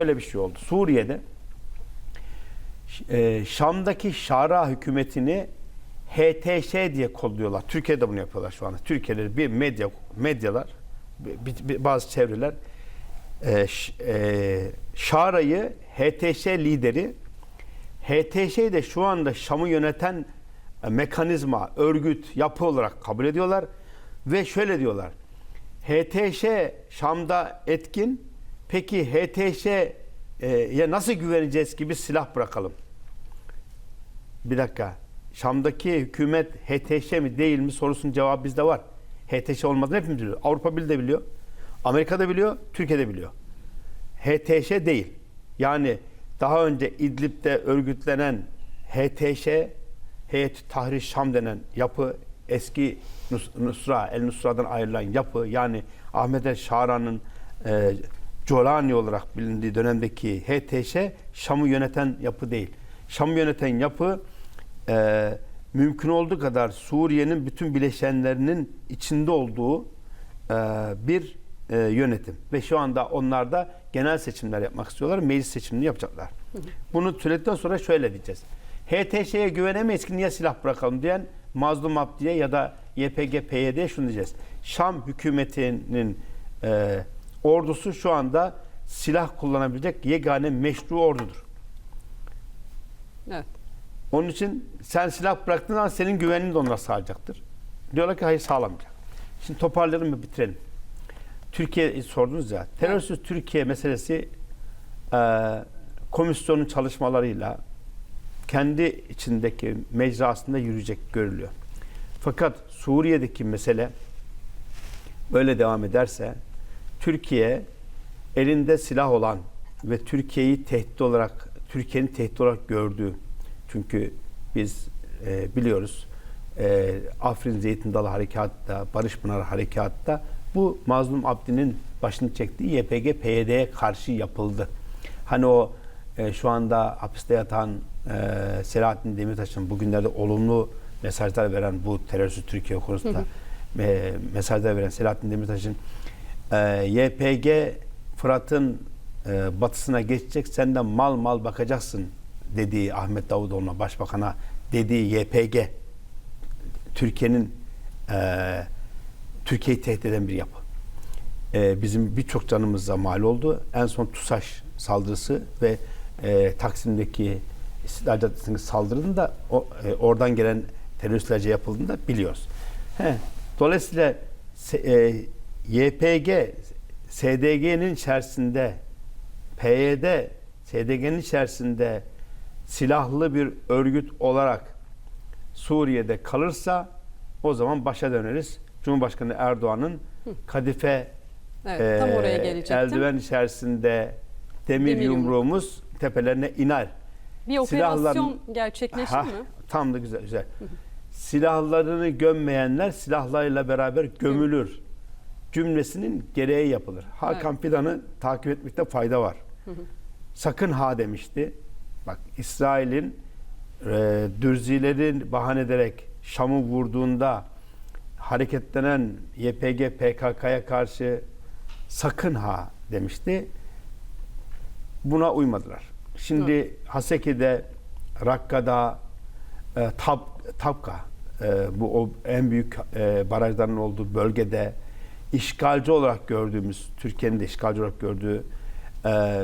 Böyle bir şey oldu. Suriye'de e, Şam'daki Şara hükümetini HTŞ diye kodluyorlar. Türkiye'de bunu yapıyorlar şu anda. Türkiye'de bir medya medyalar bazı çevreler e, e, Şara'yı HTŞ lideri HTŞ de şu anda Şam'ı yöneten mekanizma, örgüt, yapı olarak kabul ediyorlar ve şöyle diyorlar. HTŞ Şam'da etkin. Peki HTŞ'ye nasıl güveneceğiz gibi silah bırakalım. Bir dakika. Şam'daki hükümet HTŞ mi değil mi sorusunun cevabı bizde var. HTŞ olmadığını hepimiz biliyoruz. Avrupa Birliği de biliyor. Amerika da biliyor. Türkiye de biliyor. HTŞ değil. Yani daha önce İdlib'de örgütlenen HTŞ, Heyet Tahrir Şam denen yapı eski Nus- Nusra, El Nusra'dan ayrılan yapı yani Ahmet El Şara'nın e, Colani olarak bilindiği dönemdeki HTŞ Şam'ı yöneten yapı değil. Şam'ı yöneten yapı e, mümkün olduğu kadar Suriye'nin bütün bileşenlerinin içinde olduğu e, bir e, yönetim. Ve şu anda onlar da genel seçimler yapmak istiyorlar. Meclis seçimini yapacaklar. Bunu söyledikten sonra şöyle diyeceğiz. HTŞ'ye güvenemeyiz ki niye silah bırakalım diyen Mazlum Abdi'ye ya da YPG, PYD'ye şunu diyeceğiz. Şam hükümetinin e, ordusu şu anda silah kullanabilecek yegane meşru ordudur. Evet. Onun için sen silah bıraktığın zaman senin güvenini de onlara sağlayacaktır. Diyorlar ki hayır sağlamayacak. Şimdi toparlayalım ve bitirelim. Türkiye sordunuz ya. Terörsüz Türkiye meselesi e, komisyonun çalışmalarıyla kendi içindeki mecrasında yürüyecek görülüyor. Fakat Suriye'deki mesele böyle devam ederse Türkiye elinde silah olan ve Türkiye'yi tehdit olarak Türkiye'nin tehdit olarak gördüğü çünkü biz e, biliyoruz e, Afrin Zeytin Dalı Harekatı'da, Barış Pınarı Harekatı'da bu Mazlum Abdi'nin başını çektiği YPG PYD'ye karşı yapıldı. Hani o e, şu anda hapiste yatan e, Selahattin Demirtaş'ın bugünlerde olumlu mesajlar veren bu terörsüz Türkiye konusunda e, mesajlar veren Selahattin Demirtaş'ın e, YPG Fırat'ın e, batısına geçecek senden mal mal bakacaksın dediği Ahmet Davutoğlu'na başbakana dediği YPG Türkiye'nin e, Türkiye'yi tehdit eden bir yapı. E, bizim birçok canımıza mal oldu. En son TUSAŞ saldırısı ve e, Taksim'deki İstiklal Caddesi'ndeki saldırının o, e, oradan gelen teröristlerce yapıldığını da biliyoruz. He, dolayısıyla se- e, YPG SDG'nin içerisinde PYD SDG'nin içerisinde silahlı bir örgüt olarak Suriye'de kalırsa o zaman başa döneriz. Cumhurbaşkanı Erdoğan'ın kadife Evet, tam e, oraya gelecektim. eldiven içerisinde demir, Demir yumruğumuz tepelerine iner. bir operasyon silahların- gerçekleşti Ha, mi? Tam da güzel güzel. Silahlarını gömmeyenler silahlarıyla beraber gömülür. Cümlesinin gereği yapılır. Hakan Fidan'ı takip etmekte fayda var. Sakın ha demişti. Bak İsrail'in e, dürzilerin bahane ederek Şam'ı vurduğunda hareketlenen YPG PKK'ya karşı sakın ha demişti. Buna uymadılar. Şimdi Haseki'de, Rakka'da, e, Tab, Tabka e, bu o en büyük e, barajların olduğu bölgede işgalci olarak gördüğümüz, Türkiye'nin de işgalci olarak gördüğü e,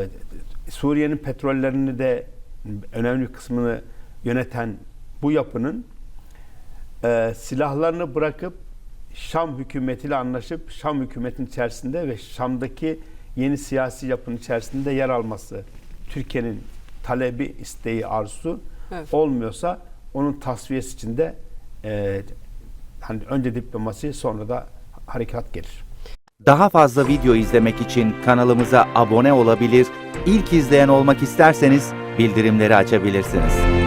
Suriye'nin petrollerini de önemli bir kısmını yöneten bu yapının e, silahlarını bırakıp Şam hükümetiyle anlaşıp Şam hükümetinin içerisinde ve Şam'daki yeni siyasi yapının içerisinde yer alması Türkiye'nin talebi, isteği, arzusu Evet. olmuyorsa onun tasfiyesi için de e, hani önce diplomasi sonra da harekat gelir. Daha fazla video izlemek için kanalımıza abone olabilir, ilk izleyen olmak isterseniz bildirimleri açabilirsiniz.